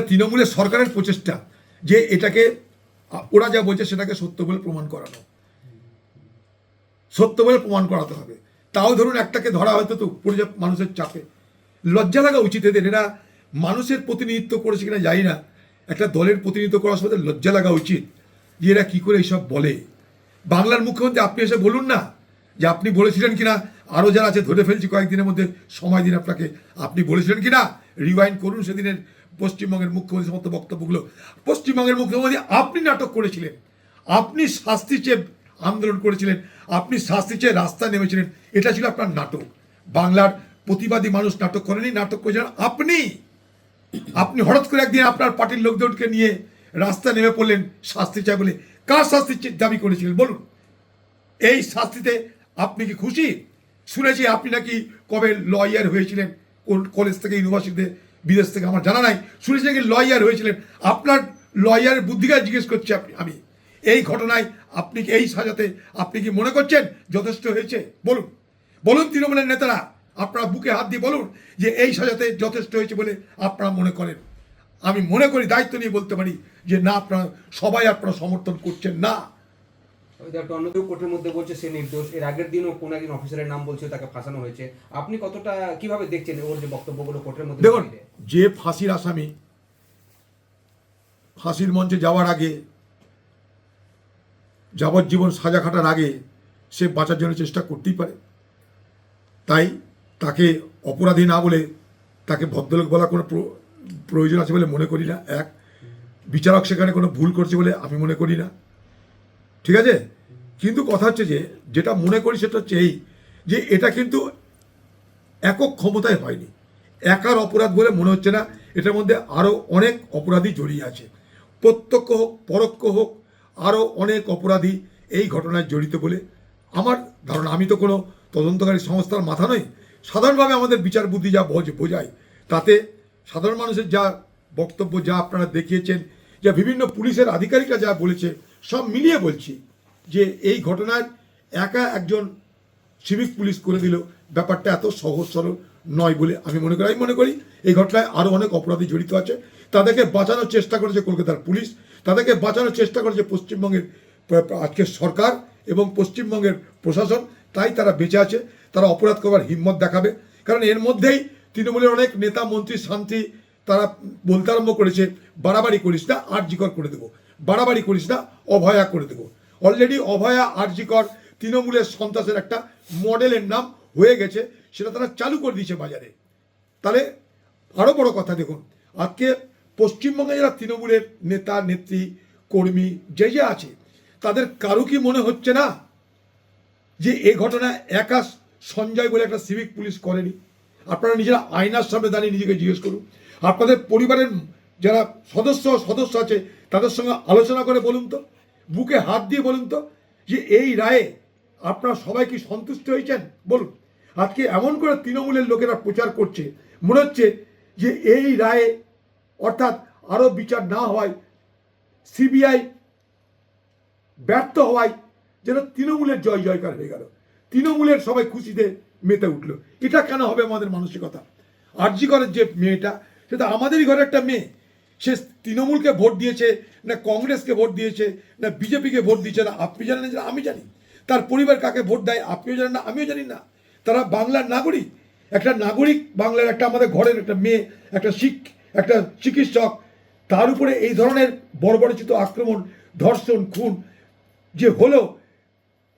তৃণমূলের সরকারের প্রচেষ্টা যে এটাকে, ওরা যা বলছে সেটাকে সত্য বলে প্রমাণ করানো। সত্য বলে প্রমাণ করাতে হবে। তাও ধরুন একটাকে ধরা হয়তো তো যায় মানুষের চাপে। লজ্জা লাগা উচিত এদের। এরা মানুষের প্রতিনিধিত্ব করেছে কিনা জানি না। একটা দলের প্রতিনিধিত্ব করার সময় লজ্জা লাগা উচিত যে এরা কী করে এইসব বলে। বাংলার মুখ্যমন্ত্রী, আপনি এসে বলুন না যে আপনি বলেছিলেন কিনা? আরও যারা আছে ধরে ফেলছি কয়েকদিনের মধ্যে। সময় দিন আপনাকে। আপনি বলেছিলেন কিনা? রিওয়াইন্ড করুন সেদিনের পশ্চিমবঙ্গের মুখ্যমন্ত্রী সমস্ত বক্তব্যগুলো। পশ্চিমবঙ্গের মুখ্যমন্ত্রী, আপনি নাটক করেছিলেন। আপনি শাস্তি চেয়ে আন্দোলন করেছিলেন। আপনি শাস্তি চেয়ে রাস্তায় নেমেছিলেন। এটা ছিল আপনার নাটক। বাংলার প্রতিবাদী মানুষ নাটক করেনি, নাটক করেছিলেন আপনি। আপনি হঠাৎ করে একদিন আপনার পার্টির লোকজনকে নিয়ে রাস্তা নেমে পড়লেন শাস্তি চাই বলে। কার শাস্তি দাবি করেছিলেন? বলুন। এই শাস্তিতে আপনি কি খুশি? শুনেছি আপনি নাকি কবে লয়ার হয়েছিলেন? কোন কলেজ থেকে ইউনিভার্সিটিতে বিদেশ থেকে আমার জানা নাই। শুনেছি নাকি লয়ার হয়েছিলেন। আপনার লয়ারের বুদ্ধিকা জিজ্ঞেস করছি আপনি, আমি। এই ঘটনায় আপনি কি এই সাজাতে, আপনি কি মনে করছেন যথেষ্ট হয়েছে? বলুন। বলুন তৃণমূলের নেতারা, আপনারা বুকে হাত দিয়ে বলুন যে এই সাজাতে যথেষ্ট হয়েছে বলে আপনারা মনে করেন। আমি মনে করি, দায়িত্ব নিয়ে বলতে পারি যে না, আপনারা সবাই আপনারা সমর্থন করছেন না। একটা অন্য কেউ কোর্টের মধ্যে বলছে সে নির্দোষ এর আগের দিনও কোন একজন অফিসারের নাম বলছে তাকে ফাঁসানো হয়েছে। আপনি কতটা কীভাবে দেখছেন ওর যে বক্তব্যগুলো কোর্টের মধ্যে দেখুন যে ফাঁসির আসামি ফাঁসির মঞ্চে যাওয়ার আগে যাবজ্জীবন সাজা খাটার আগে সে বাঁচার জন্য চেষ্টা করতেই পারে। তাই তাকে অপরাধী না বলে তাকে ভদ্রলোক বলা কোনো প্র- প্রয়োজন আছে বলে মনে করি না এক। বিচারক সেখানে কোনো ভুল করছে বলে আমি মনে করি না। ঠিক আছে? কিন্তু কথা হচ্ছে যে, যেটা মনে করি সেটা হচ্ছে এই, যে এটা কিন্তু একক ক্ষমতায় হয়নি। একার অপরাধ বলে মনে হচ্ছে না। এটার মধ্যে আরও অনেক অপরাধী জড়িয়ে আছে। প্রত্যক্ষ হোক, পরোক্ষ হোক আরও অনেক অপরাধী এই ঘটনায় জড়িত বলে আমার ধারণা। আমি তো কোনো তদন্তকারী সংস্থার মাথা নই। সাধারণভাবে আমাদের বিচার বুদ্ধি যা বোঝ, বোঝায়, তাতে সাধারণ মানুষের যা বক্তব্য, যা আপনারা দেখিয়েছেন, যা বিভিন্ন পুলিশের আধিকারিকরা যা বলেছে, সব মিলিয়ে বলছি। যে এই ঘটনার একা একজন সিভিক পুলিশ করে দিল। ব্যাপারটা এত সহজ সরল নয় বলে আমি মনে করি। আমি মনে করি এই ঘটনায় আরও অনেক অপরাধী জড়িত আছে। তাদেরকে বাঁচানোর চেষ্টা করেছে কলকাতার পুলিশ। তাদেরকে বাঁচানোর চেষ্টা করেছে পশ্চিমবঙ্গের আজকের সরকার এবং পশ্চিমবঙ্গের প্রশাসন। তাই তারা বেঁচে আছে। তারা অপরাধ করবার হিম্মত দেখাবে। কারণ এর মধ্যেই তৃণমূলের অনেক নেতা, মন্ত্রী, শান্তি তারা বলতে আরম্ভ করেছে, বাড়াবাড়ি করিস না, আর জিকর করে দেবো। বাড়াবাড়ি করিস না, অভয়া করে দেবো। অলরেডি অভয়া আর্জিকর তৃণমূলের সন্ত্রাসের একটা মডেলের নাম হয়ে গেছে, সেটা তারা চালু করে দিয়েছে বাজারে। তাহলে আরও বড় কথা দেখুন, আজকে পশ্চিমবঙ্গে যারা তৃণমূলের নেতা, নেত্রী, কর্মী, যে যে আছে, তাদের কারও কি মনে হচ্ছে না যে এই ঘটনা একা সঞ্জয় বলে একটা সিভিক পুলিশ করেনি? আপনারা নিজেরা আয়নার সামনে দাঁড়িয়ে নিজেকে জিজ্ঞেস করুন। আপনাদের পরিবারের যারা সদস্য সদস্য আছে, তাদের সঙ্গে আলোচনা করে বলুন তো। বুকে হাত দিয়ে বলুন তো যে এই রায়ে আপনারা সবাই কি সন্তুষ্ট হয়েছেন? বলুন। আজকে এমন করে তৃণমূলের লোকেরা প্রচার করছে, মনে হচ্ছে যে এই রায়ে অর্থাৎ আরও বিচার না হওয়ায়, সিবিআই ব্যর্থ হওয়ায় যেন তৃণমূলের জয় জয়কার হয়ে গেল। তৃণমূলের সবাই খুশিতে মেতে উঠল। এটা কেন হবে আমাদের মানসিকতা? আরজি করের যে মেয়েটা, সেটা আমাদেরই ঘরের একটা মেয়ে। সে তৃণমূলকে ভোট দিয়েছে, না কংগ্রেসকে ভোট দিয়েছে, না বিজেপিকে ভোট দিয়েছে, না আপনি জানেন না আমি জানি। তার পরিবার কাকে ভোট দেয় আপনিও জানেন না, আমিও জানি না। তারা বাংলার নাগরিক। একটা নাগরিক বাংলার একটা আমাদের ঘরের একটা মেয়ে, একটা শিখ, একটা চিকিৎসক, তার উপরে এই ধরনের বড় বর্বরচিত আক্রমণ, ধর্ষণ, খুন যে হলো,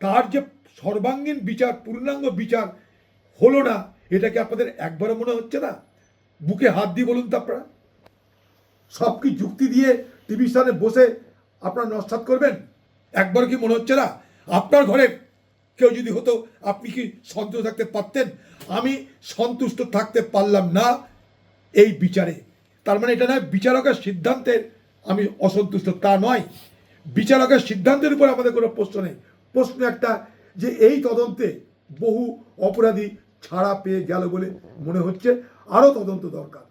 তার যে সর্বাঙ্গীন বিচার, পূর্ণাঙ্গ বিচার হলো না এটাকে আপনাদের একবারও মনে হচ্ছে না? বুকে হাত দিয়ে বলুন তো আপনারা। সব কি যুক্তি দিয়ে টিভি স্থানে বসে আপনার নস্বাত করবেন? একবার কি মনে হচ্ছে না? আপনার ঘরে কেউ যদি হতো, আপনি কি সন্তুষ্ট থাকতে পারতেন? আমি সন্তুষ্ট থাকতে পারলাম না এই বিচারে। তার মানে এটা নয়, বিচারকের সিদ্ধান্তের আমি অসন্তুষ্ট, তা নয়। বিচারকের সিদ্ধান্তের উপর আমাদের কোনো প্রশ্ন নেই। প্রশ্ন একটা যে এই তদন্তে বহু অপরাধী ছাড়া পেয়ে গেল বলে মনে হচ্ছে আরও তদন্ত দরকার।